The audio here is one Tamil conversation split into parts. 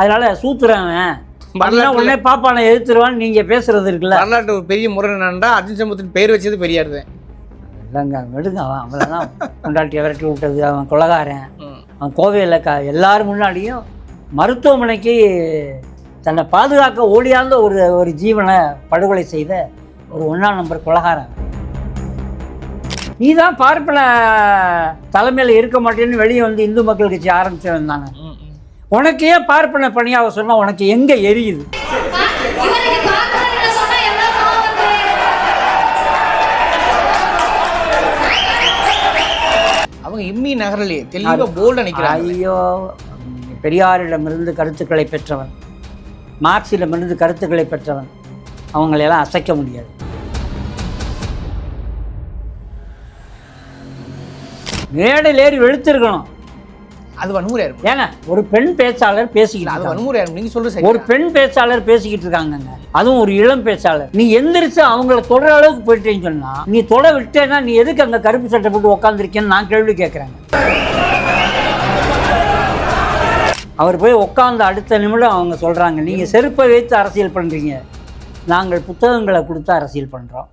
அதனால சூத்துறவன் உடனே பாப்பானை எதிர்த்துருவான்னு நீங்க பேசுறது இருக்குல்ல. வரலாற்று ஒரு பெரிய முறை என்னன்னா அர்ஜுன் சம்பத்தின் பெயர் வச்சது பெரியார் தான். இல்லைங்க விடுங்க அவன் அவன் கொண்டாட்டி விரட்டி விட்டது அவன் கொலகாரன். அவன் கோவையில் க எல்லாரும் முன்னாடியும் மருத்துவமனைக்கு தன்னை பாதுகாக்க ஓடியாந்த ஒரு ஒரு ஜீவனை படுகொலை செய்த ஒரு ஒன்றாம் நம்பர் கொலகாரன். நீ தான் பார்ப்பன தலைமையில் இருக்க மாட்டேன்னு வெளியே வந்து இந்து மக்கள் கட்சி ஆரம்பிச்சு வந்தாங்க. உனக்கு ஏன் பார்ப்பன பணியாக சொன்னால் உனக்கு எங்கே எரியுது? அவங்க இம்மி நகரலே தெளிவா போல்டா நிக்கிறாங்க. ஐயோ பெரியாரிடமிருந்து கருத்துக்களை பெற்றவன். மார்க்சிடமிருந்து கருத்துக்களை பெற்றவன். அவங்களையெல்லாம் அசைக்க முடியாது. மேடையில் ஏறி வெளுத்திருக்கணும். அது வன்முறையா இருக்கும். ஏன்னா ஒரு பெண் பேச்சாளர் பேசிக்கிட்டு அது இருக்காங்க. வன்முறையா இருக்கும். நீங்க சொல்றது சரி ஒரு பெண் பேச்சாளர் பேசிக்கிட்டு இருக்காங்கங்க. அதுவும் ஒரு இளம் பேச்சாளர். நீ எந்திரிச்சு அவங்கள தொடர அளவுக்கு போயிட்டேன்னு சொன்னா நீ தொட விட்டேன்னா நீ எதுக்கு அங்க கருப்பு சட்டை போட்டு உட்காந்துருக்கேன்னு நான் கேள்வி கேட்குறேங்க அவர் போய் உட்காந்த அடுத்த நிமிடம் அவங்க சொல்றாங்க நீங்க செருப்பை வைத்து அரசியல் பண்றீங்க. நாங்கள் புத்தகங்களை கொடுத்து அரசியல் பண்றோம்.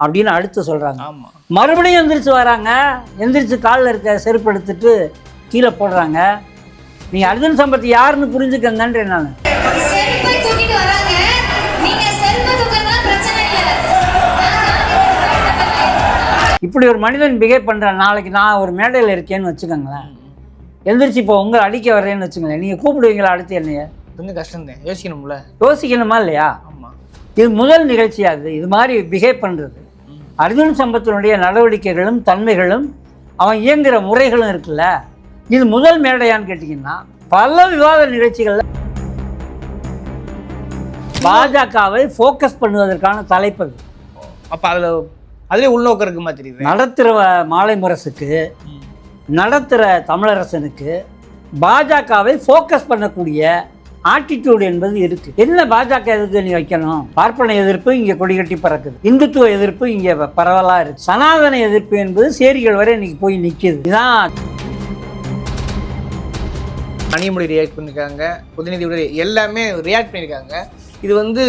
அப்படின்னு அடுத்து சொல்றாங்க. ஆமா. மறுபடியும் எந்திரிச்சு வராங்க. எந்திரிச்சு காலில் இருக்க செருப்பு எடுத்துட்டு கீழே போடுறாங்க. நீ அர்ஜுன் சம்பத் யாருன்னு புரிஞ்சுக்கங்கன்றேன் நான். இப்படி ஒரு மனிதன் பிஹேவ் பண்ணுறான் நாளைக்கு நான் ஒரு மேடையில் இருக்கேன்னு வச்சுக்கோங்களேன். எந்திரிச்சு இப்போ உங்களை அடிக்க வர்றேன்னு வச்சுக்கோங்களேன். நீங்கள் கூப்பிடுவீங்களா அடுத்து என்னைய? கொஞ்சம் கஷ்டம் தான் யோசிக்கணும்ல. யோசிக்கணுமா இல்லையா? ஆமா. இது முதல் நிகழ்ச்சியா அது. இது மாதிரி பிஹேவ் பண்ணுறது அர்ஜுன் சம்பத்தினுடைய நடவடிக்கைகளும் தன்மைகளும் அவன் இயங்குகிற முறைகளும் இருக்குல்ல. இது முதல் மேடையான்னு கேட்டிங்கன்னா பல விவாத நிகழ்ச்சிகளில் பாஜகவை ஃபோக்கஸ் பண்ணுவதற்கான தலைப்பு அது. அப்ப அதுல அதுலயே உள்நோக்கம் இருக்கு மாதிரி தெரியுது. நடத்துகிற மாலை முரசுக்கு நடத்துகிற தமிழரசனுக்கு பாஜகவை ஃபோக்கஸ் பண்ணக்கூடிய ஆட்டிடியூட் என்பது இருக்கு. என்ன பாஜக எதுக்கு நீ வைக்கணும்? பார்ப்பன எதிர்ப்பு இங்கே கொடிகட்டி பறக்குது. இந்துத்துவ எதிர்ப்பு இங்கே பரவலாக இருக்கு. சனாதன எதிர்ப்பு என்பது சேரிகள் வரை இன்னைக்கு போய் நிற்கிது இதான் கனிமொழி ரியாக்ட் பண்ணியிருக்காங்க உதயநிதி எல்லாமே ரியாக்ட் பண்ணியிருக்காங்க இது வந்து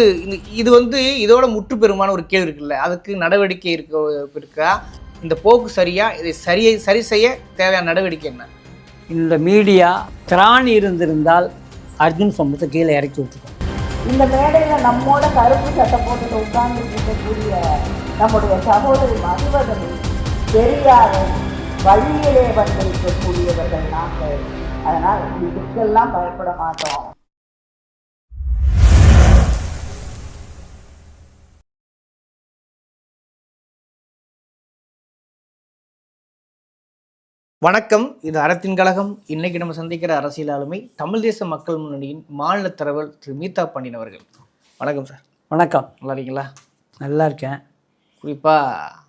இது வந்து இதோட முற்று பெருமான ஒரு கேள்வி இருக்குல்ல? அதுக்கு நடவடிக்கை இருக்க இருக்கா? இந்த போக்கு சரியா? இதை சரியை சரி செய்ய தேவையான நடவடிக்கை என்ன? இந்த மீடியா திராணி இருந்திருந்தால் அர்ஜுன் சம்பத்தை கீழே இறக்கி விட்டுருக்கோம். இந்த மேடையில் நம்மோட கருப்பு சட்டை போட்டுட்டு உட்கார்ந்து இருக்கக்கூடிய நம்முடைய சகோதரி மதிவதனை தெரியாத வழியிலே வந்திருக்கக்கூடியவர்கள் நாங்கள். அதனால் இதுக்கெல்லாம் பயப்பட மாட்டோம். வணக்கம். இது அறத்தின் கழகம். இன்னைக்கு நம்ம சந்திக்கிற அரசியல் ஆளுமை தமிழ் தேச மக்கள் முன்னணியின் மாநில தலைவர் திரு. மீதா பாண்டியன் அவர்கள். வணக்கம் சார். வணக்கம். நல்லா இருக்கீங்களா? நல்லா இருக்கேன். குறிப்பாக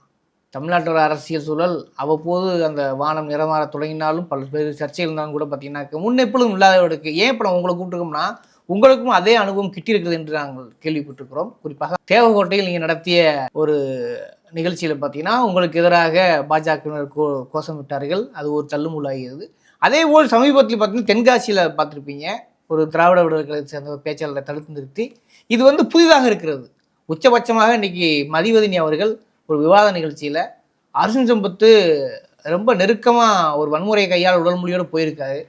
தமிழ்நாட்டோட அரசியல் சூழல் அவ்வப்போது அந்த வானம் நிறமாற தொடங்கினாலும் பல பேர் சர்ச்சைகள் இருந்தாலும் கூட பார்த்தீங்கன்னா முன்னெப்பொழுதும் இல்லாதவர்களுக்கு ஏன் இப்போ நான் உங்களை கூப்பிட்டுருக்கோம்னா உங்களுக்கும் அதே அனுபவம் கிட்டியிருக்கிறது என்று நாங்கள் கேள்விப்பட்டிருக்கிறோம். குறிப்பாக தேவகோட்டையில் நீங்கள் நடத்திய ஒரு நிகழ்ச்சியில் பார்த்தீங்கன்னா உங்களுக்கு எதிராக பாஜகவினர் கோ கோஷமிட்டார்கள் அது ஒரு தள்ளுமுள்ளாகியது. அதே போல் சமீபத்தில் பார்த்தீங்கன்னா தென்காசியில் பார்த்துருப்பீங்க. ஒரு திராவிட விடுதலை சேர்ந்த பேச்சாளரை தடுத்து நிறுத்தி. இது வந்து புதிதாக இருக்கிறது. உச்சபட்சமாக இன்னைக்கு மதிவதினி அவர்கள் ஒரு விவாத நிகழ்ச்சியில் அர்ஜுன் சம்பத்து ரொம்ப நெருக்கமாக ஒரு வன்முறை கையால் உடல் மொழியோடு போயிருக்காரு.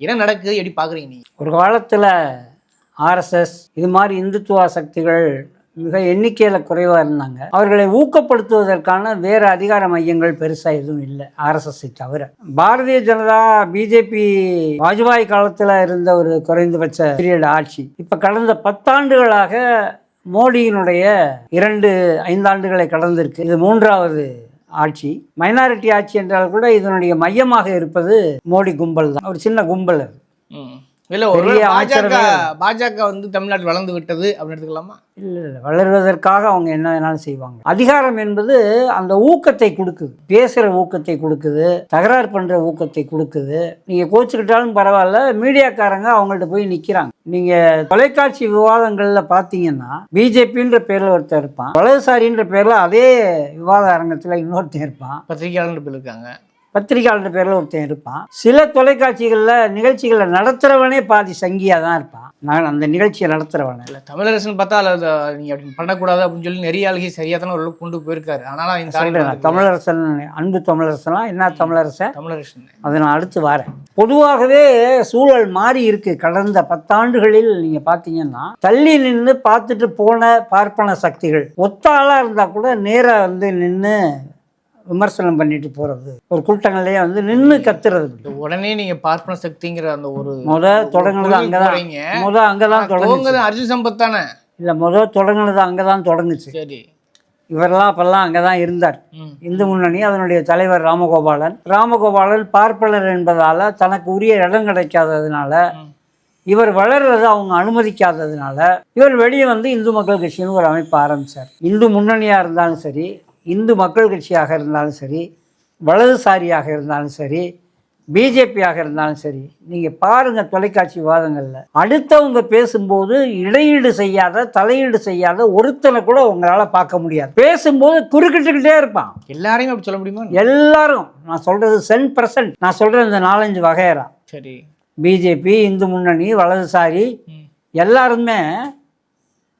என்ன நடக்குது? எப்படி பார்க்குறீங்க நீ ஒரு காலத்தில் ஆர்எஸ்எஸ் இது மாதிரி இந்துத்துவ சக்திகள் மிக எண்ணிக்கையில் குறைவாக இருந்தாங்க. அவர்களை ஊக்கப்படுத்துவதற்கான வேறு அதிகார மையங்கள் பெருசாக எதுவும் இல்லை ஆர்எஸ்எஸ்ஸை தவிர. பாரதிய ஜனதா பிஜேபி வாஜ்பாய் காலத்தில் இருந்த ஒரு குறைந்தபட்ச பீரியட் ஆட்சி. இப்போ கடந்த பத்தாண்டுகளாக மோடியினுடைய இரண்டு ஐந்தாண்டுகளை கடந்திருக்கு. இது மூன்றாவது ஆட்சி. மைனாரிட்டி ஆட்சி என்றால் கூட இதனுடைய மையமாக இருப்பது மோடி கும்பல் தான். ஒரு சின்ன கும்பல் அது. இல்லை ஒரு பாஜக. பாஜக வந்து தமிழ்நாட்டில் வளர்ந்து விட்டது அப்படின்னு எடுத்துக்கலாமா? இல்லை இல்லை வளர்வதற்காக அவங்க என்ன வேணாலும் செய்வாங்க. அதிகாரம் என்பது அந்த ஊக்கத்தை கொடுக்குது. பேசுகிற ஊக்கத்தை கொடுக்குது. தகராறு பண்ணுற ஊக்கத்தை கொடுக்குது. நீங்கள் கோச்சுக்கிட்டாலும் பரவாயில்ல மீடியாக்காரங்க அவங்கள்ட்ட போய் நிற்கிறாங்க நீங்கள் தொலைக்காட்சி விவாதங்களில் பார்த்தீங்கன்னா பிஜேபின்ற பேரில் ஒருத்தர் இருப்பான். வலதுசாரின்ற பேரில் அதே விவாத அரங்கத்தில் இன்னொருத்தன் இருப்பான். பத்திரிகையாளர் இருக்காங்க பத்திரிகையாளர் பேரில் ஒருத்தன் இருப்பான். சில தொலைக்காட்சிகளில் நிகழ்ச்சிகளை நடத்துகிறவனே பாதி சங்கியாக தான் இருப்பான். நான் அந்த நிகழ்ச்சியை நடத்துகிறவனே இல்ல தமிழரசன் பார்த்தா அது நீங்க அப்படி பண்ணக்கூடாது அப்படின்னு சொல்லி நிறைய ஆளுகை சரியா தானே ஒரு கொண்டு போயிருக்காரு. ஆனாலும் இந்த சொல்கிறேன். தமிழரசன் அன்பு தமிழரசனா என்ன தமிழரசன் தமிழரசன். அதை நான் அடுத்து வரேன். பொதுவாகவே சூழல் மாறி இருக்கு. கடந்த பத்தாண்டுகளில் நீங்க பார்த்தீங்கன்னா தள்ளி நின்று பார்த்துட்டு போன பார்ப்பன சக்திகள். ஒத்த ஆளா இருந்தா கூட நேரா வந்து நின்று விமர்சனம் பண்ணிட்டு போறது. ஒரு கூட்டங்கள்லயே வந்து நின்று கத்துறது. உடனே நீங்க பார்ப்பன சக்திங்கிற அந்த ஒரு முத தொடங்குனது கொள்கைக்கு அங்கதான். போறீங்க. முத அங்கதான் தொடங்குச்சு. துவங்குது அர்ஜுன் சம்பத் தானே? இல்ல முத தொடங்குனது அங்கதான் தொடங்குச்சு. சரி. இவரெல்லாம் அப்பெல்லாம் அங்கதான் இருந்தார். ம். இந்து முன்னணி அதனுடைய தலைவர் ராமகோபாலன். ராமகோபாலன் பார்ப்பனர் என்பதால தனக்கு உரிய இடம் கிடைக்காததுனால. இவர் வளர்றதை அவங்க அனுமதிக்காததுனால இவர் வெளியே வந்து இந்து மக்கள் கட்சின்னு ஒரு அமைப்பு ஆரம்பித்தார் இந்து முன்னணியாக இருந்தாலும் சரி இந்து மக்கள் கட்சியாக இருந்தாலும் சரி வலதுசாரியாக இருந்தாலும் சரி பிஜேபியாக இருந்தாலும் சரி நீங்கள் பாருங்கள் தொலைக்காட்சி விவாதங்களில் அடுத்தவங்க பேசும்போது இடையீடு செய்யாத தலையீடு செய்யாத ஒருத்தனை கூட உங்களால் பார்க்க முடியாது. பேசும்போது குறுக்கிட்டுக்கிட்டே இருப்பான். எல்லாரையும் அப்படி சொல்ல முடியுமா? எல்லாரும். நான் சொல்கிறது சென் பர்சன்ட் நான் சொல்கிற இந்த நாலஞ்சு வகையறா. சரி. பிஜேபி இந்து முன்னணி வலதுசாரி எல்லாருமே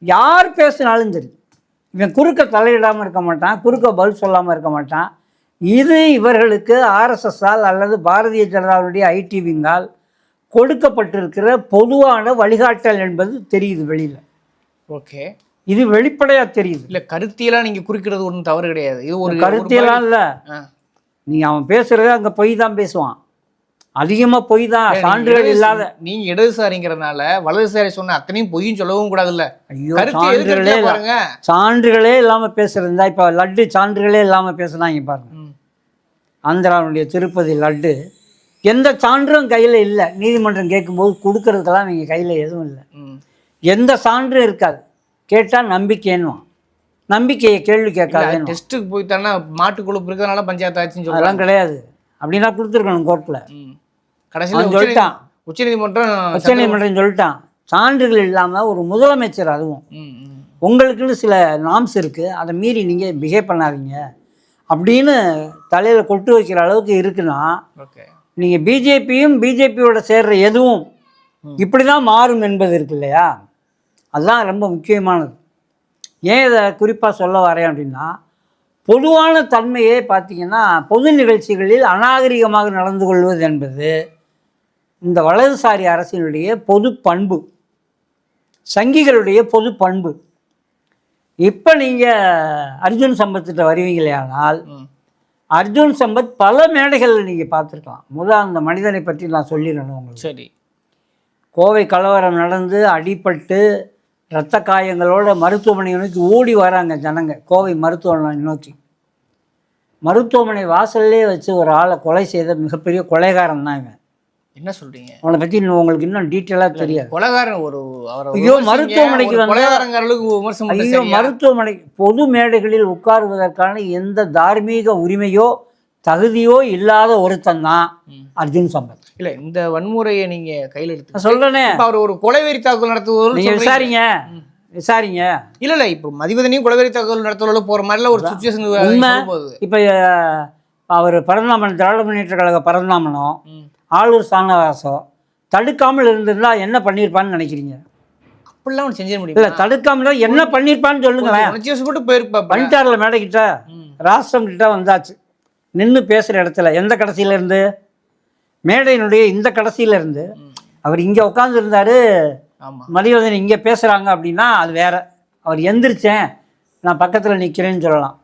யார் பேசினாலும் சரி இவன் குறுக்க தலையிடாமல் இருக்க மாட்டான் குறுக்க பதில் சொல்லாமல் இருக்க மாட்டான். இது இவர்களுக்கு ஆர்எஸ்எஸ்ஸால் அல்லது பாரதிய ஜனதாவுடைய ஐடி விங்கால் கொடுக்கப்பட்டிருக்கிற பொதுவான வழிகாட்டல் என்பது தெரியுது வெளியில். ஓகே. இது வெளிப்படையாக தெரியுது. இல்ல கருத்தியலா நீங்க குறிக்கிறது ஒன்றும் தவறு கிடையாது. இது ஒரு கருத்தியெல்லாம் இல்லை. நீங்கள் அவன் பேசுகிறத அங்கே பொய் தான் பேசுவான். அதிகமாக பொய் தான் நீங்க சான்றுகள் இல்லாத. நீங்க இடதுசாரிங்கிறதுனால வலதுசாரி சொன்ன அத்தனையும் பொய்யும் சொல்லவும் கூடாதுல்ல. ஐயோ கருத்து சான்றுகளே இல்ல. பாருங்க. சான்றுகளே இல்லாமல் பேசுகிறதா இப்போ லட்டு சான்றுகளே இல்லாமல் பேசுனாங்க பாருங்க. ஆந்திராவுடைய திருப்பதி லட்டு எந்த சான்றும் கையில் இல்லை. நீதிமன்றம் கேட்கும்போது கொடுக்கறதுக்கெல்லாம் நீங்கள் கையில் எதுவும் இல்லை. எந்த சான்றும் இருக்காது. கேட்டால் நம்பிக்கைன்னுவான். நம்பிக்கையை கேள்வி கேட்காதுன்னு டெஸ்ட்டுக்கு போய் தானே மாட்டு கொழுப்பு இருக்கிறதுனால பஞ்சாயத்து ஆச்சுன்னு சொல்றாங்க. அதெல்லாம் கிடையாது. அப்படின்னா கொடுத்துருக்கணும் கோர்ட்டில். கடைசியில் சொல்லிட்டான். உச்சநீதிமன்றம் உச்சநீதிமன்றம் சொல்லிட்டான். சான்றுகள் இல்லாமல் ஒரு முதலமைச்சர் அதுவும். உங்களுக்குன்னு சில நாம்ஸ் இருக்குது அதை மீறி நீங்கள் பிஹேவ் பண்ணாதீங்க. அப்படின்னு தலையில் கொட்டு வைக்கிற அளவுக்கு இருக்குன்னா நீங்கள் பிஜேபியும் பிஜேபியோட சேர்ற எதுவும் இப்படி தான் மாறும் என்பது இருக்கு இல்லையா? அதுதான் ரொம்ப முக்கியமானது. ஏன் இதை குறிப்பாக சொல்ல வரேன் அப்படின்னா பொதுவான தன்மையே பார்த்தீங்கன்னா பொது நிகழ்ச்சிகளில் அநாகரிகமாக நடந்து கொள்வது என்பது இந்த வலதுசாரி அரசினுடைய பொது பண்பு சங்கிகளுடைய பொது பண்பு. இப்போ நீங்கள் அர்ஜுன் சம்பத்திட்ட வருவீங்களே ஆனால் ம். அர்ஜுன் சம்பத் பல மேடைகளில் நீங்கள் பார்த்துருக்கலாம். முதல் அந்த மனிதனை பற்றி நான் சொல்லிடணும் உங்களுக்கு. சரி. கோவை கலவரம் நடந்து அடிபட்டு இரத்த காயங்களோட மருத்துவமனையை நோக்கி ஓடி வராங்க ஜனங்க கோவை மருத்துவமனை நோக்கி. மருத்துவமனை வாசல்லே வச்சு ஒரு ஆளை கொலை செய்த மிகப்பெரிய கொலைகாரன் தான் இவன். என்ன சொல்றீங்க? அவனை இன்னும் உங்களுக்கு இன்னும் டீட்டெயிலாக தெரியாது. கொலைகாரன் ஒரு அவரை ஐயோ. மருத்துவமனைக்கு ஒரு வந்தா- கொலைகாரங்க அளவுக்கு விமர்சனம் ஐயோ? மருத்துவமனை பொது மேடைகளில் உட்காருவதற்கான எந்த தார்மீக உரிமையோ தகுதியோ இல்லாத ஒருத்தன் தான். அர்ஜுன் சம்பத். இல்ல இந்த வன்முறையை நீங்க கையில எடுத்து சொல்றேனே. அவர் ஒரு கொலைவெறி தாக்குதல் நடத்துவது நீங்க விசாரிங்க. விசாரிங்க. இல்ல இல்ல இப்ப மதிவதனையும் கொலைவெறி தாக்குதல் நடத்துவதில் போற மாதிரில ஒரு சுச்சுவேஷன் உண்மை. இப்போ அவர் பரந்தாமன் திராவிட முன்னேற்ற கழக பரந்தாமனோ ம். ஆளூர் சாணவாசோ தடுக்காமல் இருந்திருந்தா என்ன பண்ணியிருப்பான்னு நினைக்கிறீங்க? அப்படிலாம் ஒன்று செஞ்சிட இல்ல முடியும்? தடுக்காமல் என்ன பண்ணியிருப்பான்னு சொல்லுங்களேன் வசப்பட்டு போயிருப்பா பண்ணிட்டார்ல மேடைக்கிட்ட. ராஷ்டிரம் கிட்ட வந்தாச்சு. நின்று பேசுகிற இடத்துல எந்த கடைசியில இருந்து? மேடையினுடைய இந்த கடைசியில இருந்து. ம். அவர் இங்கே உட்காந்துருந்தாரு ஆமா. மதிவதன் இங்கே பேசுகிறாங்க அப்படின்னா அது வேற. அவர் எந்திரிச்சேன் நான் பக்கத்தில் நிற்கிறேன்னு சொல்லலாம்.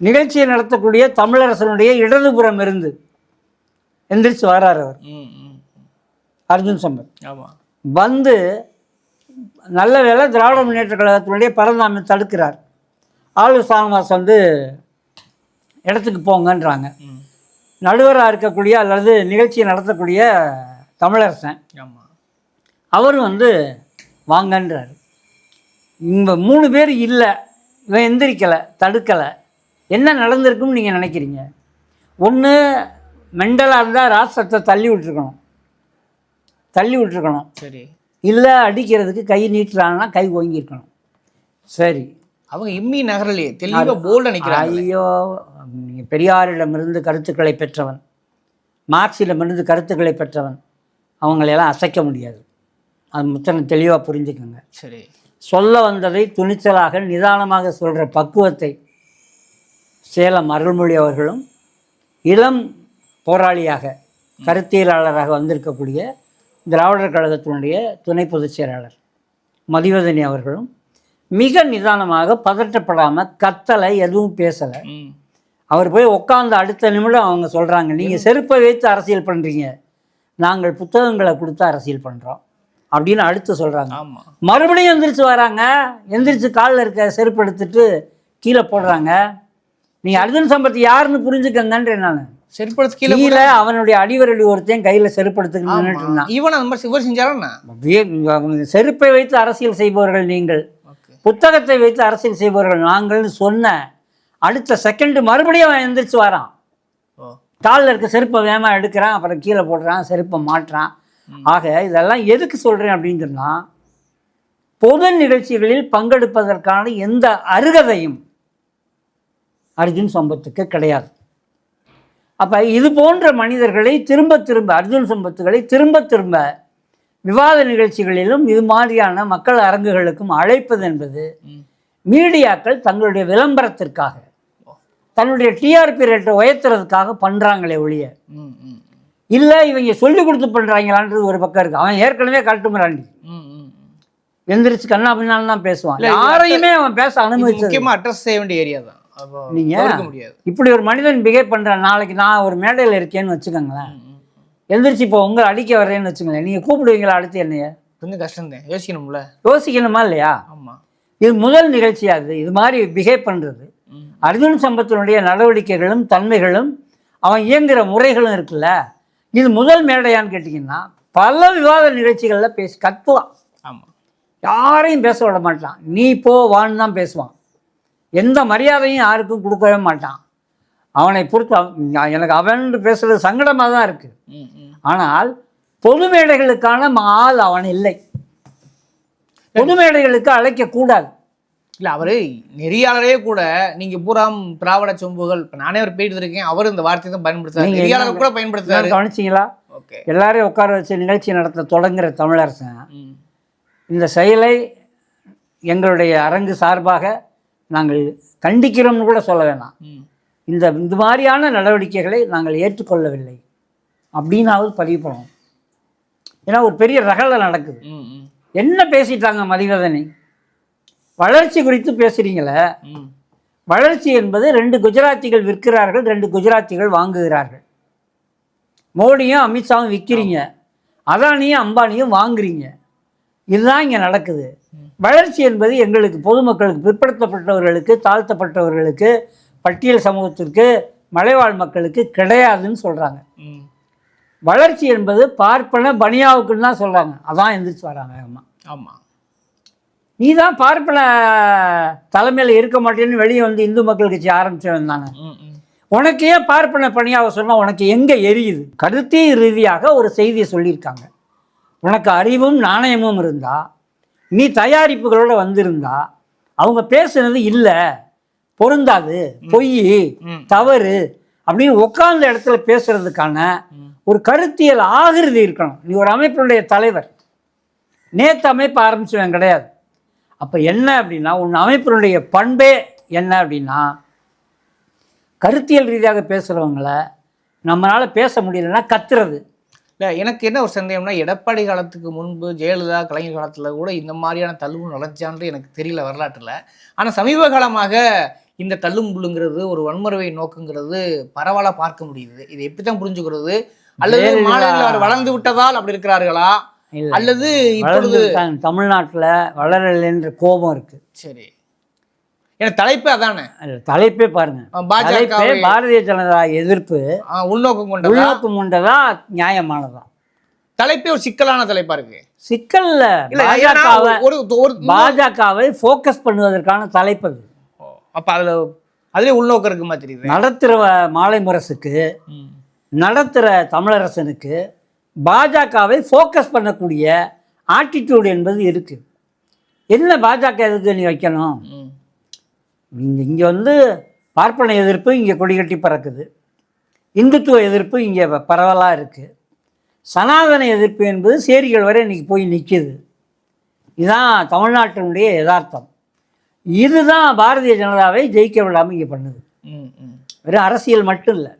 நிகழ்ச்சியை நடத்தக்கூடிய தமிழரசனுடைய இடதுபுறம் இருந்து எந்திரிச்சு வராரு அவர். அர்ஜுன் சம்பத். வந்து நல்ல வேளை திராவிட முன்னேற்ற கழகத்தினுடைய பரந்தாமை தடுக்கிறார். ஆளு சானவாஸ் வந்து இடத்துக்கு போங்கன்றாங்க. நடுவராக இருக்கக்கூடிய அல்லது நிகழ்ச்சியை நடத்தக்கூடிய தமிழரசன். அவர் வந்து வாங்கன்றார். இவங்க மூணு பேர் இல்லை. இவன் எந்திரிக்கலை தடுக்கலை. என்ன நடந்திருக்குன்னு நீங்கள் நினைக்கிறீங்க? ஒன்று மெண்டலாக இருந்தால் ராஷ்டிரத்தை தள்ளி விட்டுருக்கணும். தள்ளி விட்டுருக்கணும். சரி. இல்லை அடிக்கிறதுக்கு கை நீட்டுறாங்கன்னா கை ஓங்கியிருக்கணும். சரி. அவங்க இம்மி நகரலையே தெளிவா போல்ட நிக்கிறாங்க ஐயோ பெரியாரிடமிருந்து கருத்துக்களை பெற்றவன். மார்க்சிடமிருந்து கருத்துக்களை பெற்றவன். அவங்களையெல்லாம் அசைக்க முடியாது. அது முத்தனை தெளிவாக புரிஞ்சுக்கோங்க. சரி. சொல்ல வந்ததை துணிச்சலாக நிதானமாக சொல்கிற பக்குவத்தை சேலம் அருள்மொழி அவர்களும் இளம் போராளியாக கருத்தியலாளராக வந்திருக்கக்கூடிய திராவிடர் கழகத்தினுடைய துணை பொதுச் செயலாளர் மதிவதனி அவர்களும் மிக நிதானமாக பதட்டப்படாமல் கத்தலை எதுவும் பேசலை. அவர் போய் உட்காந்து அடுத்த நிமிடம் அவங்க சொல்கிறாங்க நீங்கள் செருப்பை வைத்து அரசியல் பண்ணுறீங்க நாங்கள் புத்தகங்களை கொடுத்து அரசியல் பண்ணுறோம் அப்படின்னு அடுத்து சொல்கிறாங்க மறுபடியும் எந்திரிச்சு வராங்க. எந்திரிச்சு காலில் இருக்க செருப்பு எடுத்துட்டு கீழே போடுறாங்க. நீ அர்ஜுன் சம்பத் யாருன்னு புரிஞ்சுக்கங்கன்றேன் நான். செருப்படுத்து கீழே அவனுடைய அடிவரடி ஒருத்தன் கையில் செருப்பு எடுத்துக்கிட்டு நின்னுட்டு இருந்தான். ஈவன் அந்த மாதிரி சிவர் அவங்க செருப்பை வைத்து அரசியல் செய்பவர்கள் நீங்கள். புத்தகத்தை வைத்து அரசியல் செய்பவர்கள் நாங்கள்னு சொன்ன அடுத்த செகண்ட் மறுபடியும் அவன் எந்திரிச்சு வரான். காலில் இருக்க செருப்பை வேகமாக எடுக்கிறான் அப்புறம் கீழே போடுறான் செருப்பை மாட்டுறான். ஆக இதெல்லாம் எதுக்கு சொல்கிறேன் அப்படின்னு சொன்னால் பொது நிகழ்ச்சிகளில் பங்கெடுப்பதற்கான எந்த அருகதையும் அர்ஜுன் சம்பத்துக்கு கிடையாது. அப்போ இது போன்ற மனிதர்களை திரும்ப திரும்ப அர்ஜுன் சம்பத்துகளை திரும்ப திரும்ப விவாத நிகழ்ச்சிகளிலும் இது மாதிரியான மக்கள் அரங்குகளுக்கும் அழைப்பது என்பது மீடியாக்கள் தங்களுடைய விளம்பரத்திற்காக தன்னுடைய டிஆர்பி ரேட்டை உயர்த்துறதுக்காக பண்ணுறாங்களே ஒழிய. இல்லை இவங்க சொல்லி கொடுத்து பண்ணுறாங்களான்றது ஒரு பக்கம் இருக்குது அவன் ஏற்கனவே கழட்டு மிராண்டி ம் ம் ம். எந்திரிச்சு கண்ணா பின்னாலும் தான் பேசுவான். யாரையுமே அவன் பேச இது அனுமதிச்சது முக்கியமா அட்ரஸ் செய்ய வேண்டிய ஏரியா தான். நீங்க- இப்படி ஒரு மனிதன் பிஹேவ் பண்ணுறான் நாளைக்கு நான் ஒரு மேடையில் இருக்கேன்னு வச்சுக்கோங்களேன். எந்திரிச்சு இப்போ உங்களை அடிக்க வர்றேன்னு வச்சுக்கோங்களேன். நீங்கள் கூப்பிடுவீங்களா அடுத்து என்னைய? கொஞ்சம் கஷ்டம் தான் யோசிக்கணும்ல. யோசிக்கணுமா இல்லையா? ஆமா. இது முதல் நிகழ்ச்சியா அது இது மாதிரி பிஹேவ் பண்ணுறது ம். அர்ஜுன் சம்பத்தினுடைய நடவடிக்கைகளும் தன்மைகளும் அவன் இயங்குகிற முறைகளும் இருக்குல்ல. இது முதல் மேடையான்னு கேட்டிங்கன்னா பல விவாத நிகழ்ச்சிகளில் பேசி கத்துவான். ஆமா. யாரையும் பேச விட மாட்டான். நீ போ வான்னு தான் பேசுவான். எந்த மரியாதையும் யாருக்கும் கொடுக்கவே மாட்டான். அவனை பொறுத்து எனக்கு அவன் பேசுறது சங்கடமாக தான் ம் ஆனால் பொது மேடைகளுக்கான ஆள் அவன் இல்லை. பொது மேடைகளுக்கு அழைக்கக்கூடாது இல்ல அவரு நெறியாளரே கூட நீங்க பூராம் திராவிட சொம்புகள் இப்ப நானே ஒரு பேட்டி இருக்கேன் அவர் இந்த வார்த்தையை தான் பயன்படுத்துறாரு. நெறியாளர் கூட பயன்படுத்துறாரு. கவனிச்சிங்களா? ஓகே. எல்லாரையும் உட்கார வச்சு நிகழ்ச்சி நடத்த தொடங்குற தமிழரசன் இந்த செயலை எங்களுடைய அரங்கு சார்பாக நாங்கள் கண்டிக்கிறோம்னு கூட சொல்ல வேணாம். இந்த இந்த மாதிரியான நடவடிக்கைகளை நாங்கள் ஏற்றுக்கொள்ளவில்லை. அப்படின்னாவது பதிவு பண்ணணும். ஏன்னா ஒரு பெரிய ரகலை நடக்குது. என்ன பேசிட்டாங்க மதிவதனை? வளர்ச்சி குறித்து பேசுகிறீங்களே வளர்ச்சி என்பது ரெண்டு குஜராத்திகள் விற்கிறார்கள் ரெண்டு குஜராத்திகள் வாங்குகிறார்கள். மோடியும் அமித்ஷாவும் விற்கிறீங்க. அதானியும் அம்பானியும் வாங்குறீங்க. இதுதான் இங்கே நடக்குது. வளர்ச்சி என்பது எங்களுக்கு பொதுமக்களுக்கு பிற்படுத்தப்பட்டவர்களுக்கு தாழ்த்தப்பட்டவர்களுக்கு பட்டியல் சமூகத்திற்கு மலைவாழ் மக்களுக்கு கிடையாதுன்னு சொல்கிறாங்க வளர்ச்சி என்பது பார்ப்பன பனியாவுக்குன்னு தான் சொல்கிறாங்க அதான் எந்திரிச்சு வராங்க வேகமாக ஆமா. நீ தான் பார்ப்பன தலைமையில் இருக்க மாட்டேன்னு வெளியே வந்து இந்து மக்கள் கட்சி ஆரம்பிச்சவன் தானே ம் உனக்கு ஏன் பார்ப்பன பணியாக சொன்னால் உனக்கு எங்கே எரியுது? கருத்திய ரீதியாக ஒரு செய்தியை சொல்லியிருக்காங்க. உனக்கு அறிவும் நாணயமும் இருந்தா நீ தயாரிப்புகளோட வந்திருந்தா அவங்க பேசுனது இல்லை பொருந்தாது பொய். தவறு அப்படின்னு உட்கார்ந்த இடத்துல பேசுறதுக்கான ஒரு கருத்தியல் ஆகிருதி இருக்கணும். நீ ஒரு அமைப்பினுடைய தலைவர். நேத்து அமைப்பு ஆரம்பிச்சவன் கிடையாது. அப்போ என்ன அப்படின்னா உன் அமைப்பினுடைய பண்பே என்ன அப்படின்னா கருத்தியல் ரீதியாக பேசுகிறவங்கள நம்மளால் பேச முடியலன்னா கத்துறது. இல்ல எனக்கு என்ன ஒரு சந்தேகம்னா எடப்பாடி காலத்துக்கு முன்பு ஜெயலலிதா கலைஞர் காலத்துல கூட இந்த மாதிரியான தள்ளுமுள் நடந்துச்சான்னு எனக்கு தெரியல வரலாற்றுல. ஆனா சமீப காலமாக இந்த தள்ளுமுள்ளுங்கிறது ஒரு வன்முறை நோக்குங்கிறது பரவலா பார்க்க முடியுது. இது எப்படித்தான் புரிஞ்சுக்கிறது? அல்லது மாநிலங்கள் வளர்ந்து விட்டதால் அப்படி இருக்கிறார்களா? அல்லது இப்பொழுது தமிழ்நாட்டில் வளரலைன்ற கோபம் இருக்குது சரி. எனக்கு தலைப்பே அதானே? தலைப்பே பாருங்க. தலைப்பே பாரதிய ஜனதா எதிர்ப்பு உள்நோக்கம் கொண்டதா? உள்நோக்கு முண்டதா நியாயமானதா? தலைப்பே ஒரு சிக்கலான தலைப்பா இருக்கு. சிக்கல்ல ஏன்னா பாஜகவை ஒரு ஒரு பாஜகவை ஃபோக்கஸ் பண்ணுவதற்கான தலைப்பு அது. அப்ப அதுல அதுலயே உள்நோக்கம் இருக்கு மாதிரி தெரியுது நடத்துகிற மாலை முரசுக்கு. நடத்துகிற தமிழரசனுக்கு பாஜகவை ஃபோக்கஸ் பண்ணக்கூடிய ஆட்டிடியூட் என்பது இருக்குது என்ன பாஜக எதுக்கு நீ வைக்கணும். இங்கே இங்கே வந்து பார்ப்பன எதிர்ப்பு இங்கே கொடிகட்டி பறக்குது. இந்துத்துவ எதிர்ப்பு இங்கே பரவலாக இருக்குது சனாதன எதிர்ப்பு என்பது சேரிகள் வரை இன்னைக்கு போய் நிற்கிது இதுதான் தமிழ்நாட்டினுடைய யதார்த்தம். இதுதான் பாரதிய ஜனதாவை ஜெயிக்க விடாமல் இங்கே பண்ணுது. ம் ம். வெறும் அரசியல் மட்டும் இல்லை.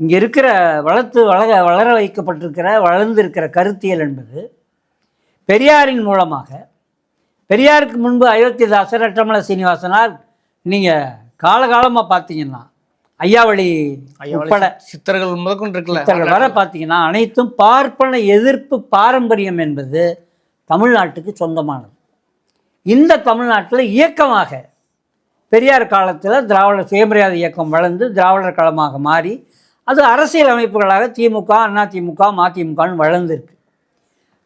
இங்கே இருக்கிற வளர்த்து வளர வளர வைக்கப்பட்டிருக்கிற வளர்ந்திருக்கிற கருத்தியல் என்பது பெரியாரின் மூலமாக பெரியாருக்கு முன்பு அயோத்திதாசர் ரட்டமல சீனிவாசனார் நீங்கள் காலகாலமாக பார்த்தீங்கன்னா ஐயாவளி ஐயா உட்பட சித்தர்கள் முதற்கொண்டு புத்தகங்கள் வர பார்த்தீங்கன்னா அனைத்தும் பார்ப்பன எதிர்ப்பு பாரம்பரியம் என்பது தமிழ்நாட்டுக்கு சொந்தமானது. இந்த தமிழ்நாட்டில் இயக்கமாக பெரியார் காலத்தில் திராவிட சுயமரியாதை இயக்கம் வளர்ந்து திராவிடர் களமாக மாறி அது அரசியல் அமைப்புகளாக திமுக அதிமுக மதிமுகன்னு வளர்ந்துருக்கு.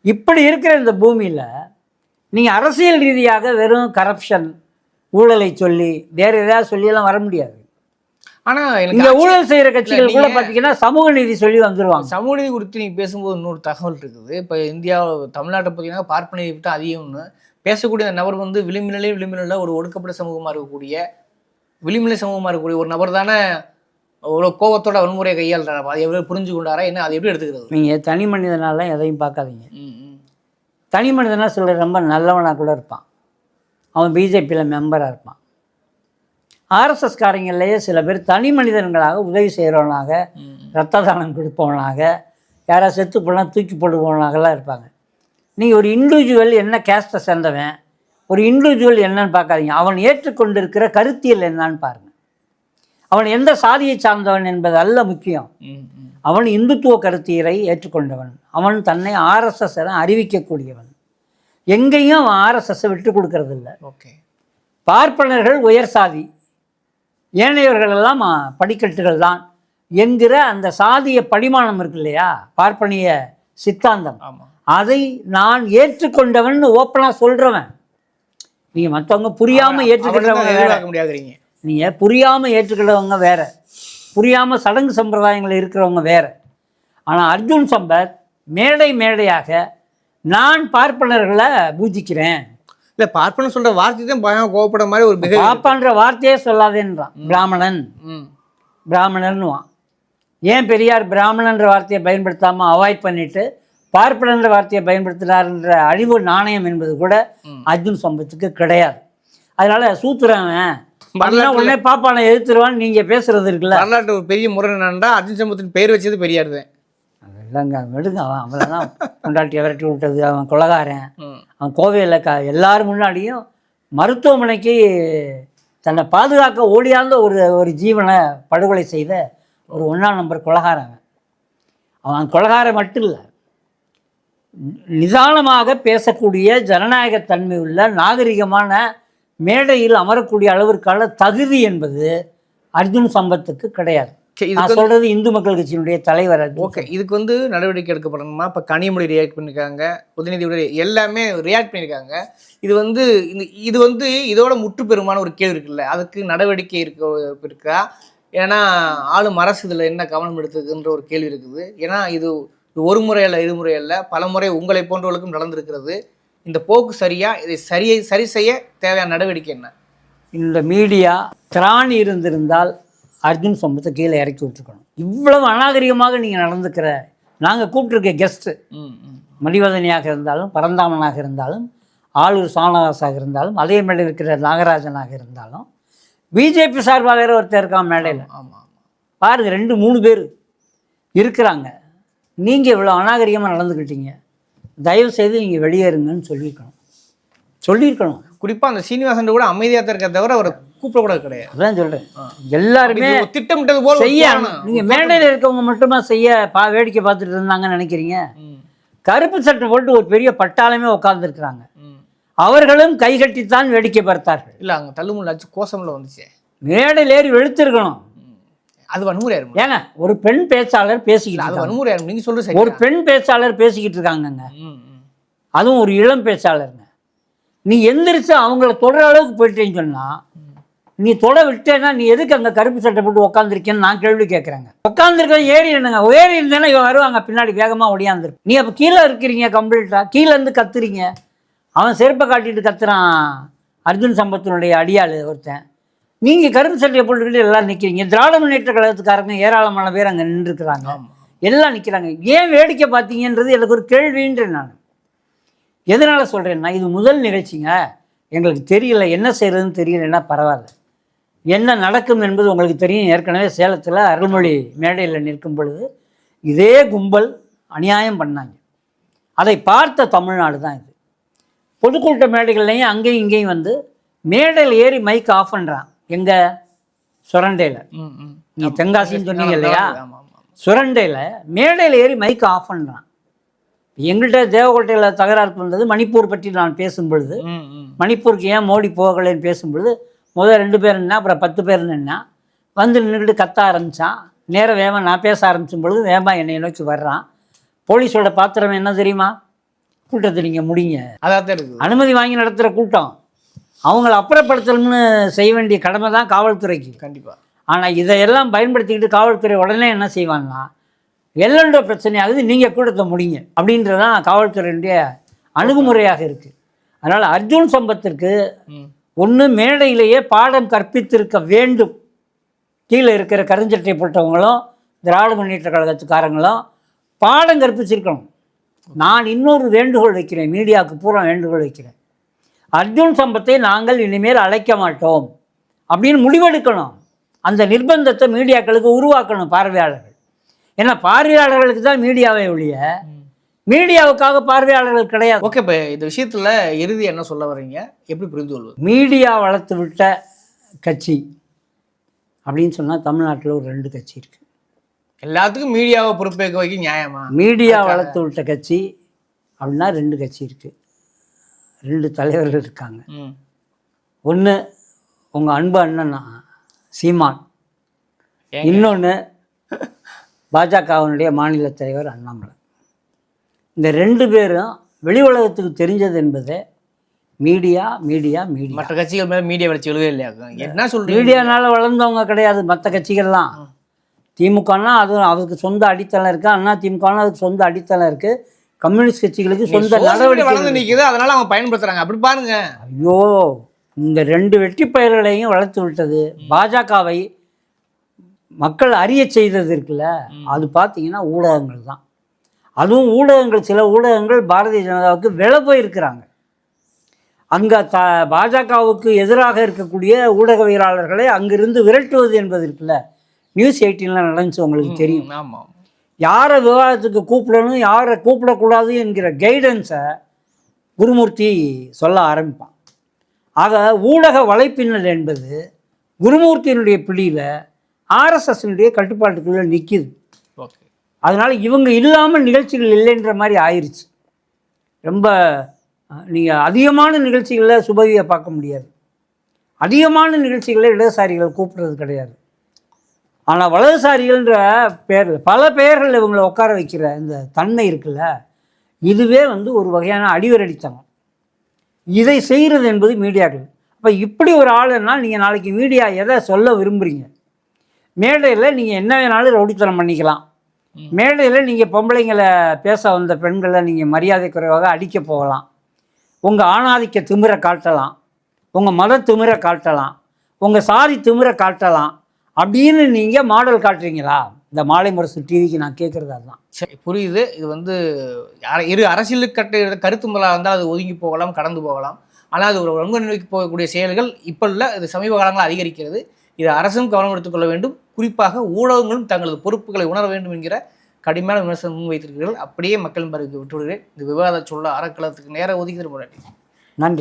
இப்படி இருக்கிற இந்த பூமியில் நீங்கள் அரசியல் ரீதியாக வெறும் கரப்ஷன் ஊழலை சொல்லி வேறு எதாவது சொல்லியெல்லாம் வர முடியாது. ஆனா இங்க எனக்கு ஊழல் செய்யற கட்சிகள் கூட பாத்தீங்கன்னா சமூக நீதி சொல்லி வந்துருவாங்க. சமூக நீதி குறித்து நீங்க பேசும்போது இன்னொரு தகவல் இருக்குது. இப்போ இந்தியா தமிழ்நாட்டை பார்த்தீங்கன்னா பார்ப்பனை விட்டு அதிகம்னு பேசக்கூடிய அந்த நபர் வந்து விளிம்பிலே விளிம்பில ஒரு ஒடுக்கப்பட்ட சமூகமா இருக்கக்கூடிய விளிம்பிலை சமூகமா இருக்கக்கூடிய ஒரு நபர் தானே ஒரு கோபத்தோட வன்முறையை கையாளுறாரு. அதை எப்படி புரிஞ்சு கொண்டாரா என்ன அதை எப்படி எடுத்துக்கிறது? நீங்க தனி மனிதனால எதையும் பார்க்காதீங்க. தனி மனிதனா சில ரொம்ப நல்லவனா கூட இருப்பான். அவன் பிஜேபியில் மெம்பராக இருப்பான். ஆர்எஸ்எஸ் காரங்கள்லேயே சில பேர் தனி மனிதன்களாக உதவி செய்கிறவனாக. ரத்த தானம் கொடுப்பவனாக யாராவது செத்து போனால் தூக்கி போடுபவனாகலாம் இருப்பாங்க. நீங்கள் ஒரு இண்டிவிஜுவல் என்ன கேஸ்ட்டை சேர்ந்தவன் ஒரு இண்டிவிஜுவல் என்னன்னு பார்க்காதீங்க. அவன் ஏற்றுக்கொண்டிருக்கிற கருத்தியல் என்னன்னு பாருங்கள் அவன் எந்த சாதியை சார்ந்தவன் என்பது அல்ல முக்கியம். அவன் இந்துத்துவ கருத்தியலை ஏற்றுக்கொண்டவன். அவன் தன்னை ஆர்எஸ்எஸ் என அறிவிக்கக்கூடியவன். எங்கேயும் அவன் ஆர்எஸ்எஸ்ஸை விட்டு கொடுக்கறதில்ல. ஓகே. பார்ப்பனர்கள் உயர் சாதி. ஏனையவர்கள் எல்லாம் படிக்கட்டுகள் தான். என்கிற அந்த சாதிய படிமானம் இருக்கு இல்லையா? பார்ப்பனிய சித்தாந்தம். அதை நான் ஏற்றுக்கொண்டவன் ஓப்பனாக சொல்கிறவன் நீங்கள் மற்றவங்க புரியாமல் எதிர்பார்க்க முடியாதுறீங்க நீங்கள் புரியாமல் ஏற்றுக்கிறவங்க வேற. புரியாமல் சடங்கு சம்பிரதாயங்கள் இருக்கிறவங்க வேற. ஆனால் அர்ஜுன் சம்பத் மேடை மேடையாக நான் பார்ப்பனர்களை பூஜிக்கிறேன். இல்ல பார்ப்பன சொல்ற வார்த்தை தான் பயம் கோவப்பட மாதிரி ஒரு மிக பாப்பான்ற வார்த்தையே சொல்லாதேன்றான் பிராமணன். பிராமணன்னுவான். ஏன் பெரியார் பிராமணன்ற வார்த்தையை பயன்படுத்தாமல் அவாய்ட் பண்ணிட்டு பார்ப்பனன்ற வார்த்தையை பயன்படுத்தினார்ன்ற அழிவு நாணயம் என்பது கூட. அர்ஜுன் சம்பத்துக்கு கிடையாது. அதனால வரலாற்றுல- உடனே பாப்பானை எதிர்த்துருவான்னு நீங்கள் பேசுறது இருக்குல்ல வரலாற்று ஒரு பெரிய முறை என்னன்னா அர்ஜுன் சம்பத்தின் பெயர் வச்சது பெரியார் தான் இல்லைங்க விடுங்க அவன் அவன் கொண்டாட்டி விரட்டி விட்டது அவன் கொலகாரன். அவன் கோவையில் க எல்லாரும் முன்னாடியும் மருத்துவமனைக்கு தன்னை பாதுகாக்க ஓடியாந்த ஒரு ஒரு ஜீவனை படுகொலை செய்த ஒரு ஒன்றாம் நம்பர் கொலகாரன் அவன். அவன் கொலகாரன் மட்டும் இல்லை நிதானமாக பேசக்கூடிய ஜனநாயகத்தன்மை உள்ள நாகரிகமான மேடையில் அமரக்கூடிய அளவிற்கான தகுதி என்பது அர்ஜுன் சம்பத்துக்கு கிடையாது. நான் சொல்றது இந்து மக்கள் கட்சியினுடைய தலைவர் ஓகே இதுக்கு வந்து நடவடிக்கை எடுக்கப்படணுமா? இப்போ கனிமொழி ரியாக்ட் பண்ணியிருக்காங்க உதயநிதியோட எல்லாமே ரியாக்ட் பண்ணியிருக்காங்க இது வந்து இது வந்து இதோட முற்று பெறுமான ஒரு கேள்வி இருக்குல்ல அதுக்கு நடவடிக்கை இருக்க இருக்கா? ஏன்னா ஆளும் அரசு இதில் என்ன கவனம் எடுத்துக்குன்ற ஒரு கேள்வி இருக்குது. ஏன்னா இது இது ஒரு முறை அல்ல இருமுறை அல்ல பல முறை உங்களை போன்றவர்களுக்கும் நடந்திருக்கிறது. இந்த போக்கு சரியா இதை சரியை சரி செய்ய தேவையான நடவடிக்கை என்ன? இந்த மீடியா திராணி இருந்திருந்தால் அர்ஜுன் சம்பத்தை கீழே இறக்கி விட்டுருக்கணும். இவ்வளவு அநாகரிகமாக நீங்கள் நடந்துக்கிற நாங்கள் கூப்பிட்டுருக்க கெஸ்ட்டு ம் ம். மதிவதனியாக இருந்தாலும் பரந்தாமனாக இருந்தாலும் ஆளூர் சானவாசாக இருந்தாலும் அதே மேடையில் இருக்கிற நாகராஜனாக இருந்தாலும் பிஜேபி சார்பாக வேற ஒருத்தர் இருக்கான் மேடையில். ஆமாம் ஆமாம் பாருங்க ரெண்டு மூணு பேர் இருக்கிறாங்க. நீங்கள் இவ்வளோ அநாகரிகமாக நடந்துக்கிட்டீங்க. தயவு செய்து நீங்கள் வெளியேறுங்கன்னு சொல்லியிருக்கணும். சொல்லியிருக்கணும். குறிப்பா அந்த சீனிவாசன் கூட அமைதியாக தான் இருக்க தவிர அவரை கூப்பிடக்கூட கிடையாது. அதான் சொல்கிறேன் எல்லாருமே திட்டமிட்டது போல செய்ய. நீங்கள் மேடையில் இருக்கவங்க மட்டுமா செய்ய பா வேடிக்கை பார்த்துட்டு இருந்தாங்கன்னு நினைக்கிறீங்க? கருப்பு சட்டை போட்டு ஒரு பெரிய பட்டாளமே உட்காந்துருக்குறாங்க. அவர்களும் கைகட்டித்தான் வேடிக்கை பார்த்தார்கள். இல்ல அங்க தள்ளுமுள்ள ஆச்சு கோசம்ல வந்துச்சு. மேடையில் ஏறி வெளுத்திருக்கணும். அது வன்முறை ஆயிருமா. ஏங்க ஒரு பெண் பேச்சாளர் பேசிக்கிட்டு அது இருக்காங்க. வன்முறை ஆயிரும். நீங்க சொல்றது சரி ஒரு பெண் பேச்சாளர் பேசிக்கிட்டு இருக்காங்கங்க. அதுவும் ஒரு இளம் பேச்சாளருங்க. நீ எந்திரிச்சு அவங்கள தொடர அளவுக்கு போயிட்டேன்னு சொன்னா நீ தொட விட்டேன்னா நீ எதுக்கு அங்கே கருப்பு சட்டை போட்டு உட்காந்துருக்கேன்னு நான் கேள்வி கேட்குறேங்க உட்காந்துருக்கேன் ஏறி என்னங்க ஏறி இருந்தேன்னா இவன் வருவாங்க பின்னாடி வேகமாக ஒடியாந்துரு நீ அப்போ கீழே இருக்கிறீங்க கம்ப்ளீட்டாக கீழே இருந்து கத்துறீங்க. அவன் செருப்பை காட்டிட்டு கத்துறான். அர்ஜுன் சம்பத்தினுடைய அடியாள் ஒருத்தன். நீங்கள் கருப்பு சட்டையை போட்டுக்கிட்டு எல்லாம் நிற்கிறீங்க திராவிட முன்னேற்ற கழகத்துக்காரங்க ஏராளமான பேர் அங்கே நின்றுருக்குறாங்க. எல்லாம் நிற்கிறாங்க ஏன் வேடிக்கை பார்த்தீங்கன்றது எனக்கு ஒரு கேள்வின்றேன் நான். எதனால் சொல்கிறேன்னா இது முதல் நிகழ்ச்சிங்க. எங்களுக்கு தெரியல என்ன செய்கிறதுன்னு தெரியலன்னா பரவாயில்ல. என்ன நடக்கும் என்பது உங்களுக்கு தெரியும். ஏற்கனவே சேலத்தில் அருள்மொழி மேடையில் நிற்கும் பொழுது இதே கும்பல் அநியாயம் பண்ணாங்க. அதை பார்த்த தமிழ்நாடு தான் இது. பொதுக்கூட்ட மேடைகள்லையும் அங்கேயும் இங்கேயும் வந்து மேடையில் ஏறி மைக் ஆஃப் பண்ணுறான் எங்கே? சுரண்டையில். நீ தென்காசின்னு சொன்னீங்க இல்லையா? சுரண்டையில் மேடையில் ஏறி மைக் ஆஃப் பண்ணுறான் எங்கள்கிட்ட தேவக்கோட்டையில் தகராறு பண்ணது மணிப்பூர் பற்றி நான் பேசும் பொழுது மணிப்பூருக்கு ஏன் மோடி போகலைன்னு பேசும் பொழுது முதல் ரெண்டு பேர் நின்னா அப்புறம் பத்து பேர் நின்னா வந்து நின்றுட்டு கத்த ஆரம்பித்தான் நேரம் வேகமா நான் பேச ஆரம்பிச்சும் பொழுது வேகமாக என்னை நோக்கி வர்றான். போலீஸோட பாத்திரம் என்ன தெரியுமா? கூட்டத்தை நீங்கள் முடிங்க. அனுமதி வாங்கி நடத்துகிற கூட்டம். அவங்கள அப்புறப்படுத்தணும்னு செய்ய வேண்டிய கடமை தான் காவல்துறைக்கு. கண்டிப்பா. ஆனால் இதையெல்லாம் பயன்படுத்திக்கிட்டு காவல்துறை உடனே என்ன செய்வாங்கன்னா எல்லண்டோ பிரச்சனையாகுது நீங்கள் கூட்டத்தை முடிங்க அப்படின்றதான் காவல்துறையினுடைய அணுகுமுறையாக இருக்குது அதனால் அர்ஜுன் சம்பத்திற்கு ஒன்று மேடையிலேயே பாடம் கற்பித்திருக்க வேண்டும். கீழே இருக்கிற கருஞ்சட்டை போட்டவங்களும் திராவிட முன்னேற்ற கழகத்துக்காரங்களும் பாடம் கற்பிச்சிருக்கணும். நான் இன்னொரு வேண்டுகோள் வைக்கிறேன் மீடியாவுக்கு பூரா வேண்டுகோள் வைக்கிறேன். அர்ஜுன் சம்பத்தை நாங்கள் இனிமேல் அழைக்க மாட்டோம் அப்படின்னு முடிவெடுக்கணும். அந்த நிர்பந்தத்தை மீடியாக்களுக்கு உருவாக்கணும் பார்வையாளர்கள். ஏன்னா பார்வையாளர்களுக்கு தான் மீடியாவை ஒழிய மீடியாவுக்காக பார்வையாளர்கள் கிடையாது. ஓகே இப்போ இந்த விஷயத்துல இறுதி என்ன சொல்ல வர்றீங்க? எப்படி புரிந்து கொள்வது? மீடியா வளர்த்து விட்ட கட்சி அப்படின்னு சொன்னால் தமிழ்நாட்டில் ஒரு ரெண்டு கட்சி இருக்குது எல்லாத்துக்கும் மீடியாவை பொறுப்பேற்க வைக்க நியாயமா? மீடியா வளர்த்து விட்ட கட்சி அப்படின்னா ரெண்டு கட்சி இருக்குது ரெண்டு தலைவர்கள் இருக்காங்க. ஒன்று உங்கள் அன்பு அண்ணன் சீமான்? இன்னொன்று பாஜகவினுடைய மாநில தலைவர் அண்ணாமலை. இந்த ரெண்டு பேரும் வெளி உலகத்துக்கு தெரிஞ்சது என்பது மீடியா மீடியா மீடியா. மற்ற கட்சிகள் மேல மீடியா வளர்ச்சி எழுதவே இல்லையா? என்ன சொல்றீங்க? மீடியானால வளர்ந்தவங்க கிடையாது மற்ற கட்சிகள்லாம். திமுகனா அது அதுக்கு சொந்த அடித்தளம் இருக்குது அண்ணா திமுகனா அதுக்கு சொந்த அடித்தளம் இருக்குது கம்யூனிஸ்ட் கட்சிகளுக்கு சொந்த நடவடிக்கை வளர்ந்து நிக்குது அதனால அவங்க பயன்படுத்துறாங்க. அப்படி பாருங்க. ஐயோ இந்த ரெண்டு வெற்றி பெயர்களையும் வளர்த்து விட்டது. பாஜகவை மக்கள் அறிய செய்தது இருக்குல்ல அது பார்த்தீங்கன்னா ஊடகங்கள் தான். அதுவும் ஊடகங்கள் சில ஊடகங்கள் பாரதிய ஜனதாவுக்கு விலை போயிருக்கிறாங்க. அங்கே த பாஜகவுக்கு எதிராக இருக்கக்கூடிய ஊடகவியலாளர்களை அங்கிருந்து விரட்டுவது என்பது இருக்குல்ல. நியூஸ் எயிட்டீனில் நடந்துச்சு உங்களுக்கு தெரியும். ம், ஆமா. யாரை விவாதத்துக்கு கூப்பிடணும் யாரை கூப்பிடக்கூடாது என்கிற கைடன்ஸை குருமூர்த்தி சொல்ல ஆரம்பிப்பான். ஆக ஊடக வலைப்பின்னல் என்பது குருமூர்த்தியினுடைய பிடியில் ஆர்எஸ்எஸ்னுடைய கட்டுப்பாட்டுக்குள்ளே நிற்கிது ஓகே. அதனால் இவங்க இல்லாமல் நிகழ்ச்சிகள் இல்லைன்ற மாதிரி ஆயிடுச்சு ரொம்ப நீங்கள் அதிகமான நிகழ்ச்சிகளில் சுபவியை பார்க்க முடியாது. அதிகமான நிகழ்ச்சிகளில் இடதுசாரிகள் கூப்பிடுறது கிடையாது. ஆனால் வலதுசாரிகள்ன்ற பேரில் பல பெயர்கள் இவங்களை உட்கார வைக்கிற இந்த தன்மை இருக்குல்ல இதுவே வந்து ஒரு வகையான அடிவரடித்தனம். இதை செய்கிறது என்பது மீடியாக்கள். அப்போ இப்படி ஒரு ஆளுன்னா நீங்கள் நாளைக்கு மீடியா எதை சொல்ல விரும்புகிறீங்க மேடையில் நீங்கள் என்ன வேணாலும் ரவுடித்தனம் பண்ணிக்கலாம். மேடையில் நீங்கள் பொம்பளைங்களை பேச வந்த பெண்களை நீங்கள் மரியாதை குறைவாக அடிக்க போகலாம். உங்கள் ஆணாதிக்க திமிரை காட்டலாம். உங்கள் மத திமிரை காட்டலாம். உங்கள் சாதி திமிரை காட்டலாம். அப்படின்னு நீங்கள் மாடல் காட்டுறீங்களா? இந்த மாலை முரசு டிவிக்கு நான் கேட்குறது அதுதான். சரி புரியுது. இது வந்து இரு அரசியலுக்கு கட்ட கருத்து முதலாக இருந்தால் அது ஒதுங்கி போகலாம் கடந்து போகலாம். ஆனால் அது ஒரு ஒழுங்கு நோக்கி போகக்கூடிய செயல்கள் இப்போ இல்லை இது சமீப காலங்களில் அதிகரிக்கிறது. இது அரசும் கவனம் எடுத்துக்கொள்ள வேண்டும். குறிப்பாக ஊடகங்களும் தங்களது பொறுப்புகளை உணர வேண்டும் என்கிற கடுமையான விமர்சனம் முன்வைத்திருக்கிறீர்கள் அப்படியே மக்களின் பிறகு விட்டுவிடுகிறேன். இந்த விவாத சொல்ல அறக்கலத்துக்கு நேரம் ஒதுக்கி முன்னாடி நன்றி.